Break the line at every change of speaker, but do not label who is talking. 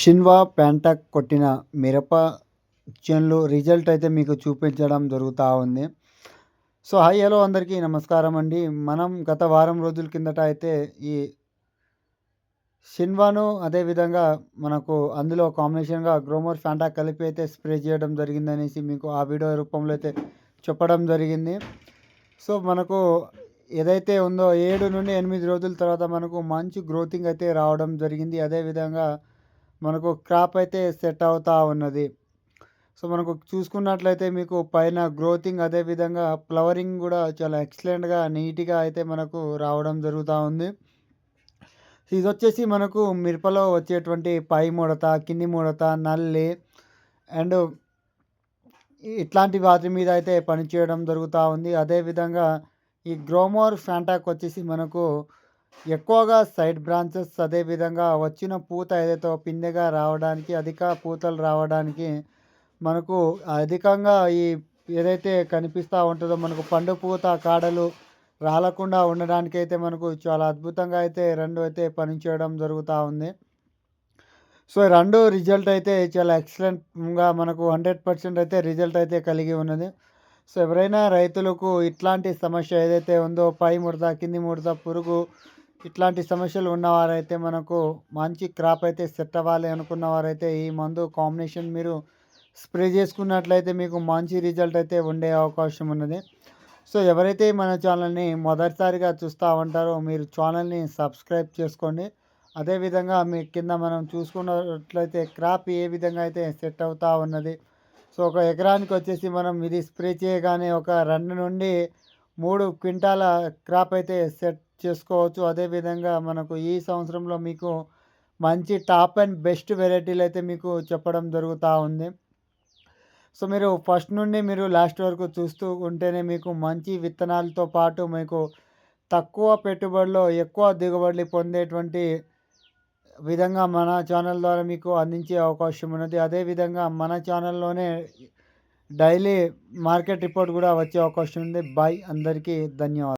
Shinwa ప్యాంటాక్ కొట్టిన మిరప చెన్లు result అయితే మీకు చూపించడం జరుగుతూ ఉంది. సో హాయ్ హలో అందరికీ నమస్కారం అండి. మనం గత వారం రోజుల కిందట అయితే ఈ షిన్వాను అదేవిధంగా మనకు అందులో కాంబినేషన్గా గ్రోమోర్ ఫ్యాంటాక్ కలిపి అయితే స్ప్రే చేయడం జరిగిందనేసి మీకు ఆ వీడియో రూపంలో అయితే చెప్పడం జరిగింది. సో మనకు ఏదైతే ఉందో ఏడు నుండి ఎనిమిది రోజుల తర్వాత మనకు మంచి గ్రోతింగ్ అయితే రావడం జరిగింది. అదేవిధంగా మనకు క్రాప్ అయితే సెట్ అవుతూ ఉన్నది. సో మనకు చూసుకున్నట్లయితే మీకు పైన గ్రోతింగ్ అదేవిధంగా ఫ్లవరింగ్ కూడా చాలా ఎక్సలెంట్గా నీట్గా అయితే మనకు రావడం జరుగుతూ ఉంది. ఇది వచ్చేసి మనకు మిరపలో వచ్చేటువంటి పై ముడత కింది ముడత నల్లి అండ్ ఇట్లాంటి వాటి మీద అయితే పనిచేయడం జరుగుతూ ఉంది. అదేవిధంగా ఈ గ్రోమోర్ ఫ్యాంటాక్ వచ్చేసి మనకు ఎక్కువగా సైడ్ బ్రాంచెస్ అదేవిధంగా వచ్చిన పూత ఏదైతే పిందెగా రావడానికి అధిక పూతలు రావడానికి మనకు అధికంగా ఈ ఏదైతే కనిపిస్తూ ఉంటుందో మనకు పండు పూత కాడలు రాలకుండా ఉండడానికి అయితే మనకు చాలా అద్భుతంగా అయితే రెండు అయితే పనిచేయడం జరుగుతూ ఉంది. సో రెండు రిజల్ట్ అయితే చాలా ఎక్సలెంట్గా మనకు హండ్రెడ్ పర్సెంట్ అయితే రిజల్ట్ అయితే కలిగి ఉన్నది. సో ఎవరైనా రైతులకు ఇట్లాంటి సమస్య ఏదైతే ఉందో పై ముడత కింది ముడత పురుగు ఇట్లాంటి సమస్యలు ఉన్నవారైతే మనకు మంచి క్రాప్ అయితే సెట్ అవ్వాలి అనుకున్న వారైతే ఈ మందు కాంబినేషన్ మీరు స్ప్రే చేసుకున్నట్లయితే మీకు మంచి రిజల్ట్ అయితే ఉండే అవకాశం ఉన్నది. సో ఎవరైతే మన ఛానల్ని మొదటిసారిగా చూస్తూ ఉంటారో మీరు ఛానల్ని సబ్స్క్రైబ్ చేసుకోండి. అదేవిధంగా మీ కింద మనం చూసుకున్నట్లయితే క్రాప్ ఏ విధంగా అయితే సెట్ అవుతూ ఉన్నది. సో ఒక ఎకరానికి వచ్చేసి మనం ఇది స్ప్రే చేయగానే ఒక రెండు నుండి మూడు క్వింటాల క్రాప్ అయితే సెట్ చేసుకోవచ్చు. అదేవిధంగా మనకు ఈ సంవత్సరంలో మీకు మంచి టాప్ అండ్ బెస్ట్ వెరైటీలు అయితే మీకు చెప్పడం జరుగుతూ ఉంది. సో మీరు ఫస్ట్ నుండి మీరు లాస్ట్ వరకు చూస్తూ ఉంటేనే మీకు మంచి విత్తనాలతో పాటు మీకు తక్కువ పెట్టుబడిలో ఎక్కువ దిగుబడులు పొందేటువంటి విధంగా మన ఛానల్ ద్వారా మీకు అందించే అవకాశం ఉన్నది. అదేవిధంగా మన ఛానల్లోనే డైలీ మార్కెట్ రిపోర్ట్ కూడా వచ్చే అవకాశం ఉంది. బాయ్ అందరికీ ధన్యవాదాలు.